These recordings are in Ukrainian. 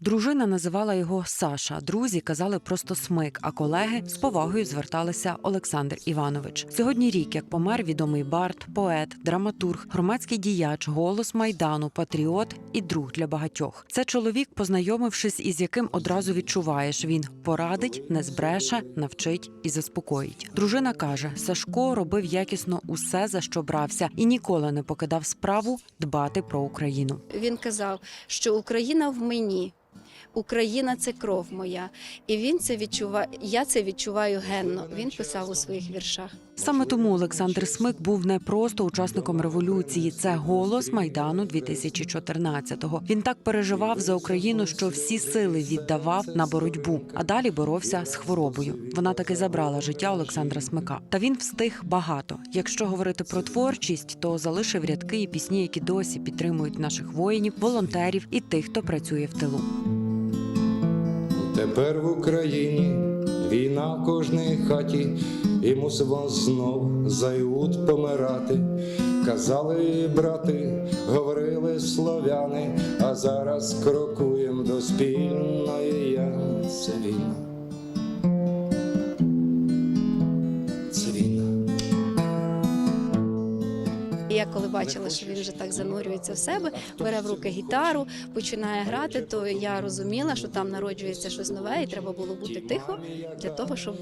Дружина називала його Саша. Друзі казали просто смик, а колеги з повагою зверталися Олександр Іванович. Сьогодні рік, як помер відомий бард, поет, драматург, громадський діяч, голос майдану, патріот і друг для багатьох. Це чоловік, познайомившись із яким одразу відчуваєш, він порадить, не збреше, навчить і заспокоїть. Дружина каже: Сашко робив якісно усе, за що брався, і ніколи не покидав справу дбати про Україну. Він казав, що Україна в мені. Україна це кров моя, і він це відчуває. Я це відчуваю генно. Він писав у своїх віршах. Саме тому Олександр Смик був не просто учасником революції. Це голос майдану 2014-го. Він так переживав за Україну, що всі сили віддавав на боротьбу, а далі боровся з хворобою. Вона таки забрала життя Олександра Смика. Та він встиг багато. Якщо говорити про творчість, то залишив рядки і пісні, які досі підтримують наших воїнів, волонтерів і тих, хто працює в тилу. Тепер в Україні війна в кожній хаті, і мусимо знов за помирати. Казали брати, говорили слов'яни, а зараз крокуєм до спільної я. Я коли бачила, що він вже так занурюється в себе, бере в руки гітару, починає грати, то я розуміла, що там народжується щось нове, і треба було бути тихо для того, щоб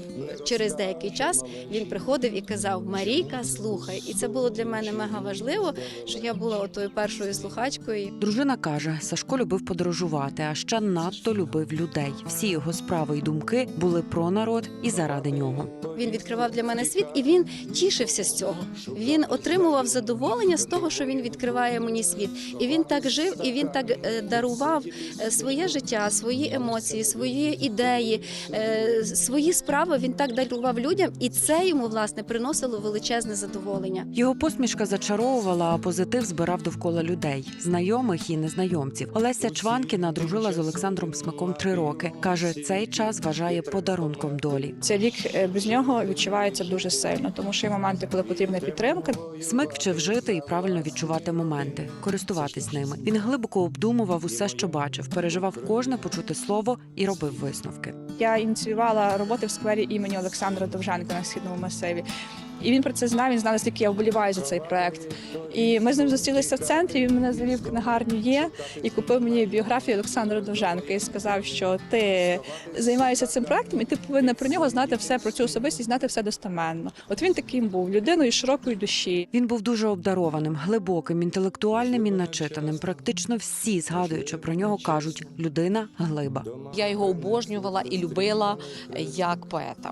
через деякий час він приходив і казав: Марійка, слухай. І це було для мене мега важливо, що я була отою першою слухачкою. Дружина каже, Сашко любив подорожувати, а ще надто любив людей. Всі його справи й думки були про народ і заради нього. Він відкривав для мене світ, і він тішився з цього. Він отримував задоволення з того, що він відкриває мені світ. І він так жив, і він так е, дарував е, своє життя, свої емоції, свої ідеї, е, свої справи. Він так дарував людям, і це йому власне приносило величезне задоволення. Його посмішка зачаровувала, а позитив збирав довкола людей, знайомих і незнайомців. Олеся Чванкіна дружила з Олександром Смиком три роки. каже, цей час вважає подарунком долі. Цей рік без нього відчувається дуже сильно, тому що є моменти, коли потрібна підтримка. Смик вчив жити і правильно відчувати моменти, користуватись ними. Він глибоко обдумував усе, що бачив, переживав кожне почуте слово і робив висновки. Я ініціювала роботи в сквері імені Олександра Довженка на східному масиві. І він про це знав. Він знав, наскільки я вболіваю за цей проект. І ми з ним зустрілися в центрі. Він мене завів книгарню є і купив мені біографію Олександра Довженка і сказав, що ти займаєшся цим проектом, і ти повинна про нього знати все про цю особистість, знати все достеменно. От він таким був людиною широкої душі. Він був дуже обдарованим, глибоким, інтелектуальним і начитаним. Практично всі, згадуючи про нього, кажуть людина глиба. Я його обожнювала і любила як поета.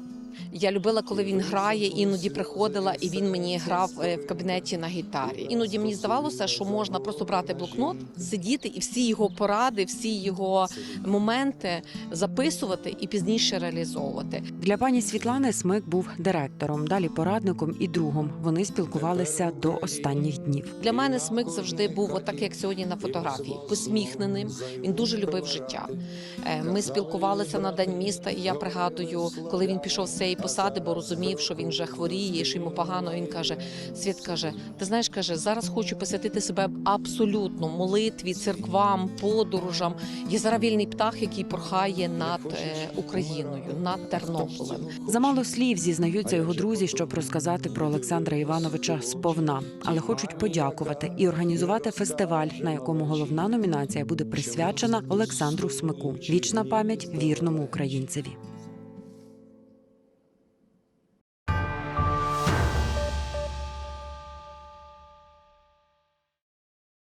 Я любила, коли він грає, іноді приходила, і він мені грав е, в кабінеті на гітарі. Іноді мені здавалося, що можна просто брати блокнот, сидіти і всі його поради, всі його моменти записувати і пізніше реалізовувати. Для пані Світлани Смик був директором, далі порадником і другом. Вони спілкувалися до останніх днів. Для мене смик завжди був отак, як сьогодні на фотографії, посміхненим. Він дуже любив життя. Е, Ми спілкувалися на день міста, і я пригадую, коли він пішов з цієї посади, бо розумів, що він вже хворіє, що йому погано. Він каже: Світ каже: Ти знаєш, каже, зараз хочу посвятити себе абсолютно молитві, церквам, подорожам. Я зараз вільний птах, який порхає над е, Україною, над Тернополем. Замало слів зізнаються його друзі, щоб розказати про Олександра Івановича сповна, але хочуть подякувати і організувати фестиваль, на якому головна номінація буде присвячена Олександру Смику. Вічна пам'ять вірному українцеві.